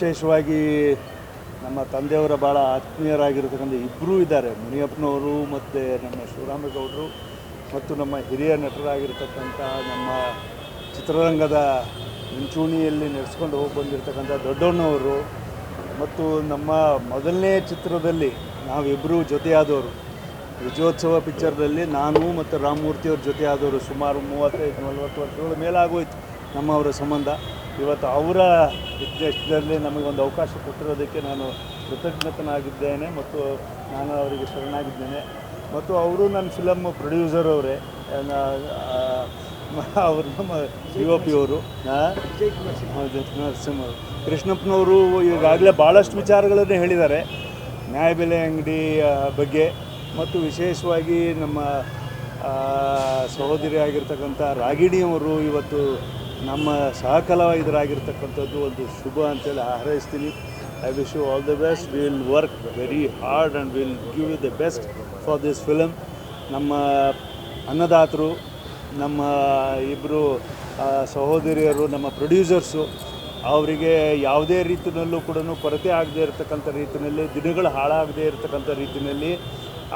ವಿಶೇಷವಾಗಿ ನಮ್ಮ ತಂದೆಯವರ ಭಾಳ ಆತ್ಮೀಯರಾಗಿರ್ತಕ್ಕಂಥ ಇಬ್ಬರೂ ಇದ್ದಾರೆ. ಮುನಿಯಪ್ಪನವರು ಮತ್ತು ನಮ್ಮ ಶಿವರಾಮೇಗೌಡರು ಮತ್ತು ನಮ್ಮ ಹಿರಿಯ ನಟರಾಗಿರ್ತಕ್ಕಂಥ ನಮ್ಮ ಚಿತ್ರರಂಗದ ಮುಂಚೂಣಿಯಲ್ಲಿ ನಡೆಸ್ಕೊಂಡು ಹೋಗಿ ಬಂದಿರತಕ್ಕಂಥ ದೊಡ್ಡವನವರು ಮತ್ತು ನಮ್ಮ ಮೊದಲನೇ ಚಿತ್ರದಲ್ಲಿ ನಾವಿಬ್ಬರೂ ಜೊತೆಯಾದವರು. ವಿಜಯೋತ್ಸವ ಪಿಕ್ಚರ್ದಲ್ಲಿ ನಾನು ಮತ್ತು ರಾಮಮೂರ್ತಿಯವ್ರ ಜೊತೆ ಆದವರು ಸುಮಾರು ಮೂವತ್ತೈದು ನಲ್ವತ್ತು ವರ್ಷಗಳ ಮೇಲಾಗೋಯ್ತು ನಮ್ಮವರ ಸಂಬಂಧ. ಇವತ್ತು ಅವರ ನಿರ್ದೇಶನದಲ್ಲಿ ನಮಗೊಂದು ಅವಕಾಶ ಕೊಟ್ಟಿರೋದಕ್ಕೆ ನಾನು ಕೃತಜ್ಞತನಾಗಿದ್ದೇನೆ ಮತ್ತು ನಾನು ಅವರಿಗೆ ಶರಣಾಗಿದ್ದೇನೆ. ಮತ್ತು ಅವರು ನನ್ನ ಫಿಲಮ್ ಪ್ರೊಡ್ಯೂಸರ್ ಅವರೇ. ಅವರು ನಮ್ಮ ಡಿ ಒ ಪಿ ಅವರು. ನರಸಿಂಹ. ಕೃಷ್ಣಪ್ಪನವರು ಈಗಾಗಲೇ ಭಾಳಷ್ಟು ವಿಚಾರಗಳನ್ನು ಹೇಳಿದ್ದಾರೆ. ನ್ಯಾಯಬೆಲೆ ಅಂಗಡಿ ಬಗ್ಗೆ. ಮತ್ತು ವಿಶೇಷವಾಗಿ ನಮ್ಮ ಆ, ಸಹೋದರಿ ಆಗಿರ್ತಕ್ಕಂಥ ರಾಗಿಣಿಯವರು ಇವತ್ತು ನಮ್ಮ ಸಹಕಲಾವಿದರಾಗಿರ್ತಕ್ಕಂಥದ್ದು ಒಂದು ಶುಭ ಅಂತೇಳಿ ಹಾರೈಸ್ತೀನಿ. I wish you all the best will work very hard and will give you the best for this film ನಮ್ಮ ಅನ್ನದಾತರು ನಮ್ಮ ಇಬ್ಬರು ಸಹೋದರಿಯರು ನಮ್ಮ ಪ್ರೊಡ್ಯೂಸರ್ಸು ಅವರಿಗೆ ಯಾವುದೇ ರೀತಿಯಲ್ಲೂ ಕೂಡ ಕೊರತೆ ಆಗದೇ ಇರತಕ್ಕಂಥ ರೀತಿಯಲ್ಲಿ ದಿನಗಳು ಹಾಳಾಗದೇ ಇರತಕ್ಕಂಥ ರೀತಿಯಲ್ಲಿ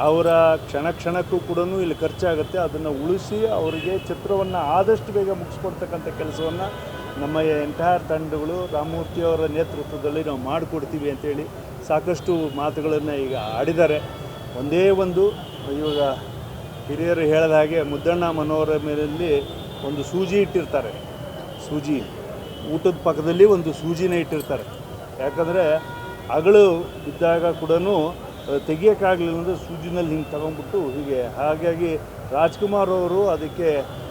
ಅವರ ಕ್ಷಣ ಕ್ಷಣಕ್ಕೂ ಕೂಡ ಇಲ್ಲಿ ಖರ್ಚಾಗುತ್ತೆ. ಅದನ್ನು ಉಳಿಸಿ ಅವರಿಗೆ ಚಿತ್ರವನ್ನು ಆದಷ್ಟು ಬೇಗ ಮುಗಿಸ್ಕೊಡ್ತಕ್ಕಂಥ ಕೆಲಸವನ್ನು ನಮ್ಮ ಎಂಟೈರ್ ತಂಡಗಳು ರಾಮಮೂರ್ತಿಯವರ ನೇತೃತ್ವದಲ್ಲಿ ನಾವು ಮಾಡಿಕೊಡ್ತೀವಿ ಅಂತೇಳಿ ಸಾಕಷ್ಟು ಮಾತುಗಳನ್ನು ಈಗ ಆಡಿದ್ದಾರೆ. ಒಂದೇ ಒಂದು, ಇವಾಗ ಹಿರಿಯರು ಹೇಳಿದ ಹಾಗೆ ಮುದ್ದಣ್ಣ ಮನೋರಮೆಯಲ್ಲಿ ಒಂದು ಸೂಜಿ ಇಟ್ಟಿರ್ತಾರೆ. ಸೂಜಿ, ಊಟದ ಪಕ್ಕದಲ್ಲಿ ಒಂದು ಸೂಜಿನ ಇಟ್ಟಿರ್ತಾರೆ. ಯಾಕಂದರೆ ಅಗಳು ಬಿದ್ದಾಗ ಕೂಡ ತೆಗಿಯೋಕ್ಕಾಗಲಿಲ್ಲ ಅಂದರೆ ಸೂಜಿನಲ್ಲಿ ಹಿಂಗೆ ತಗೊಂಡ್ಬಿಟ್ಟು ಹೀಗೆ. ಹಾಗಾಗಿ ರಾಜ್ಕುಮಾರ್ ಅವರು ಅದಕ್ಕೆ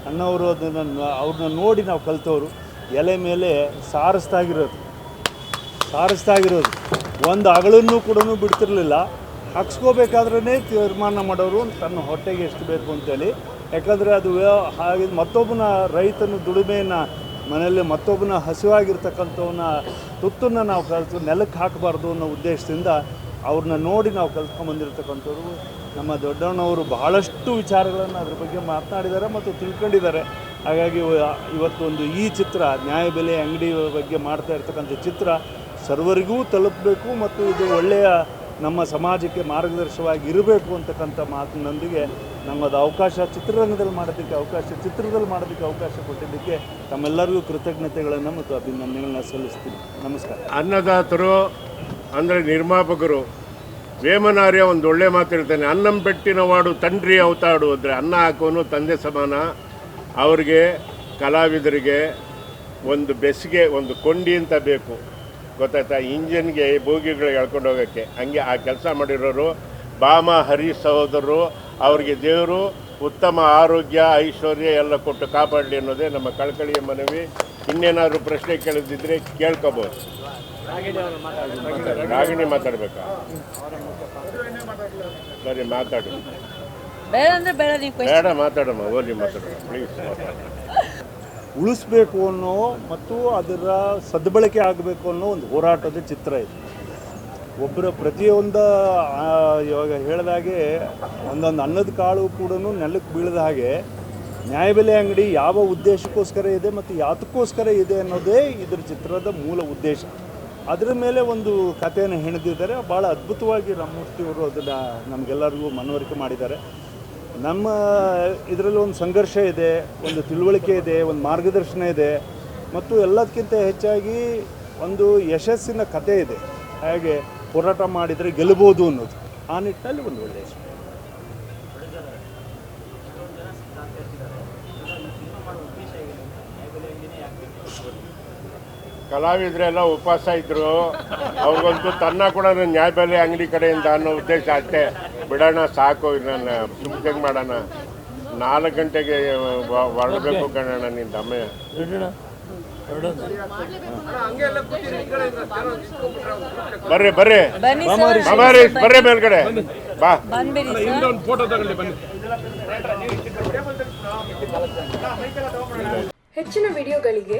ಅಣ್ಣವರು ಅದನ್ನು ಅವ್ರನ್ನ ನೋಡಿ ನಾವು ಕಲಿತವರು. ಎಲೆ ಮೇಲೆ ಸಾರಿಸ್ತಾಗಿರೋದು. ಸಾರಿಸ್ತಾಗಿರೋದು. ಒಂದು ಅಗಳನ್ನು ಕೂಡ ಬಿಡ್ತಿರಲಿಲ್ಲ. ಹಾಕ್ಸ್ಕೋಬೇಕಾದ್ರೇ ತೀರ್ಮಾನ ಮಾಡೋರು ತನ್ನ ಹೊಟ್ಟೆಗೆ ಎಷ್ಟು ಬೇಕು ಅಂತೇಳಿ. ಯಾಕಂದರೆ ಅದು ಹಾಗೆ ಮತ್ತೊಬ್ಬನ ರೈತನ ದುಡಿಮೆಯನ್ನು ಮನೆಯಲ್ಲಿ ಮತ್ತೊಬ್ಬನ ಹಸಿವಾಗಿರ್ತಕ್ಕಂಥವನ್ನ ತುತ್ತನ್ನು ನಾವು ಕಲಿತು ನೆಲಕ್ಕೆ ಹಾಕಬಾರ್ದು ಅನ್ನೋ ಉದ್ದೇಶದಿಂದ ಅವ್ರನ್ನ ನೋಡಿ ನಾವು ಕಲ್ತ್ಕೊಂಬಂದಿರ್ತಕ್ಕಂಥವ್ರು ನಮ್ಮ ದೊಡ್ಡಣ್ಣವರು ಬಹಳಷ್ಟು ವಿಚಾರಗಳನ್ನು ಅದ್ರ ಬಗ್ಗೆ ಮಾತನಾಡಿದ್ದಾರೆ ಮತ್ತು ತಿಳ್ಕೊಂಡಿದ್ದಾರೆ ಹಾಗಾಗಿ ಇವ- ಇವತ್ತೊಂದು ಈ ಚಿತ್ರ ನ್ಯಾಯಬೆಲೆ ಅಂಗಡಿ ಬಗ್ಗೆ ಮಾಡ್ತಾ ಇರ್ತಕ್ಕಂಥ ಚಿತ್ರ ಸರ್ವರಿಗೂ ತಲುಪಬೇಕು ಮತ್ತು ಇದು ಒಳ್ಳೆಯ ನಮ್ಮ ಸಮಾಜಕ್ಕೆ ಮಾರ್ಗದರ್ಶವಾಗಿ ಇರಬೇಕು ಅಂತಕ್ಕಂಥ ಮಾತಿನೊಂದಿಗೆ ನಮ್ಮದು ಅವಕಾಶ ಚಿತ್ರರಂಗದಲ್ಲಿ ಮಾಡೋದಕ್ಕೆ ಅವಕಾಶ, ಚಿತ್ರದಲ್ಲಿ ಮಾಡೋದಕ್ಕೆ ಅವಕಾಶ ಕೊಟ್ಟಿದ್ದಕ್ಕೆ ತಮ್ಮೆಲ್ಲರಿಗೂ ಕೃತಜ್ಞತೆಗಳನ್ನು ಮತ್ತು ಅಭಿನಂದನೆಗಳನ್ನ ಸಲ್ಲಿಸ್ತೀನಿ. ನಮಸ್ಕಾರ. ಅನ್ನದಾತರು ಅಂದರೆ ನಿರ್ಮಾಪಕರು, ವೇಮನಾರ್ಯ ಒಂದು ಒಳ್ಳೆ ಮಾತಿರ್ತಾನೆ, ಅನ್ನಂ ಪೆಟ್ಟಿನ ವಾಡು ತಂಡ್ರಿ ಅವತಾಡು ಅಂದರೆ ಅನ್ನ ಹಾಕೋನು ತಂದೆ ಸಮಾನ. ಅವ್ರಿಗೆ, ಕಲಾವಿದರಿಗೆ ಒಂದು ಬೆಸಿಗೆ, ಒಂದು ಕೊಂಡಿ ಅಂತ ಬೇಕು. ಗೊತ್ತಾಯ್ತಾ? ಇಂಜಿನ್ಗೆ ಬೋಗಿಗಳು ಎಳ್ಕೊಂಡು ಹೋಗೋಕ್ಕೆ. ಹಂಗೆ ಆ ಕೆಲಸ ಮಾಡಿರೋರು ಬಾಮ ಹರಿ ಸಹೋದರರು, ಅವ್ರಿಗೆ ದೇವರು ಉತ್ತಮ ಆರೋಗ್ಯ, ಐಶ್ವರ್ಯ ಎಲ್ಲ ಕೊಟ್ಟು ಕಾಪಾಡಲಿ ಅನ್ನೋದೇ ನಮ್ಮ ಕಳಕಳಿಯ ಮನವಿ. ಇನ್ನೇನಾದರೂ ಪ್ರಶ್ನೆ ಕೇಳಿದ್ರೆ ಕೇಳ್ಕೊಬೋದು. ರಾಗಿಣಿ ಮಾತಾಡ್ಬೇಕಾ. ಸರಿ ಮಾತಾಡು. ಬೇಡ ಅಂದ್ರೆ ಬೇಡ ನೀವು ಬೇಡ ಮಾತಾಡಮ್ಮ ಹೋಗಿ ಮಾತಾಡಮ್ಮ ಪ್ಲೀಸ್ ಮಾತಾಡ. ಉಳಿಸ್ಬೇಕು ಅನ್ನೋ ಮತ್ತು ಅದರ ಸದ್ಬಳಕೆ ಆಗಬೇಕು ಅನ್ನೋ ಒಂದು ಹೋರಾಟದ ಚಿತ್ರ ಇದು. ಒಬ್ಬರ ಪ್ರತಿಯೊಂದು ಇವಾಗ ಹೇಳಿದಾಗೆ ಒಂದೊಂದು ಅನ್ನದ ಕಾಳು ಕೂಡ ನೆಲಕ್ಕೆ ಬೀಳದ ಹಾಗೆ ನ್ಯಾಯಬೆಲೆ ಅಂಗಡಿ ಯಾವ ಉದ್ದೇಶಕ್ಕೋಸ್ಕರ ಇದೆ ಮತ್ತು ಯಾತಕ್ಕೋಸ್ಕರ ಇದೆ ಅನ್ನೋದೇ ಇದರ ಚಿತ್ರದ ಮೂಲ ಉದ್ದೇಶ. ಅದರ ಮೇಲೆ ಒಂದು ಕಥೆಯನ್ನು ಹೆಣೆದಿದ್ದಾರೆ. ಭಾಳ ಅದ್ಭುತವಾಗಿ ರಾಮಮೂರ್ತಿಯವರು ಅದನ್ನು ನಮಗೆಲ್ಲರಿಗೂ ಮನವರಿಕೆ ಮಾಡಿದ್ದಾರೆ. ನಮ್ಮ ಇದರಲ್ಲಿ ಒಂದು ಸಂಘರ್ಷ ಇದೆ, ಒಂದು ತಿಳುವಳಿಕೆ ಇದೆ, ಒಂದು ಮಾರ್ಗದರ್ಶನ ಇದೆ. ಮತ್ತು ಎಲ್ಲದಕ್ಕಿಂತ ಹೆಚ್ಚಾಗಿ ಒಂದು ಯಶಸ್ಸಿನ ಕಥೆ ಇದೆ. ಹಾಗೆ ಹೋರಾಟ ಮಾಡಿದರೆ ಗೆಲ್ಲಬಹುದು ಅನ್ನೋದು. ಆ ನಿಟ್ಟಿನಲ್ಲಿ ಒಂದು ಒಳ್ಳೆಯ. ಕಲಾವಿದರೆಲ್ಲ ಉಪವಾಸ ಇದ್ರು. ಅವ್ರಿಗಂತೂ ತನ್ನ ಕೂಡ ನ್ಯಾಯಬೆಲೆ ಅಂಗಡಿ ಕಡೆಯಿಂದ ಅನ್ನೋ ಉದ್ದೇಶ ಅಷ್ಟೇ. ಬಿಡೋಣ ಸಾಕು ನನ್ನ ಸುಮ್ಮನೆ ಮಾಡೋಣ. ನಾಲ್ಕು ಗಂಟೆಗೆ ಹೊರಡಬೇಕು ಕಣೋಣ ಕಣಣ್ಣ ನಿನ್ನ ತಮ್ಮ ಬರ್ರಿ ಬರ್ರಿ. ಬನ್ನಿ ಸರ್. ಬರ್ರಿ ಮೇಲ್ಗಡೆ. ಬಾ. ಫೋಟೋ ತಗೊಳ್ಳಿ ಬನ್ನಿ. ಹೆಚ್ಚಿನ ವಿಡಿಯೋಗಳಿಗೆ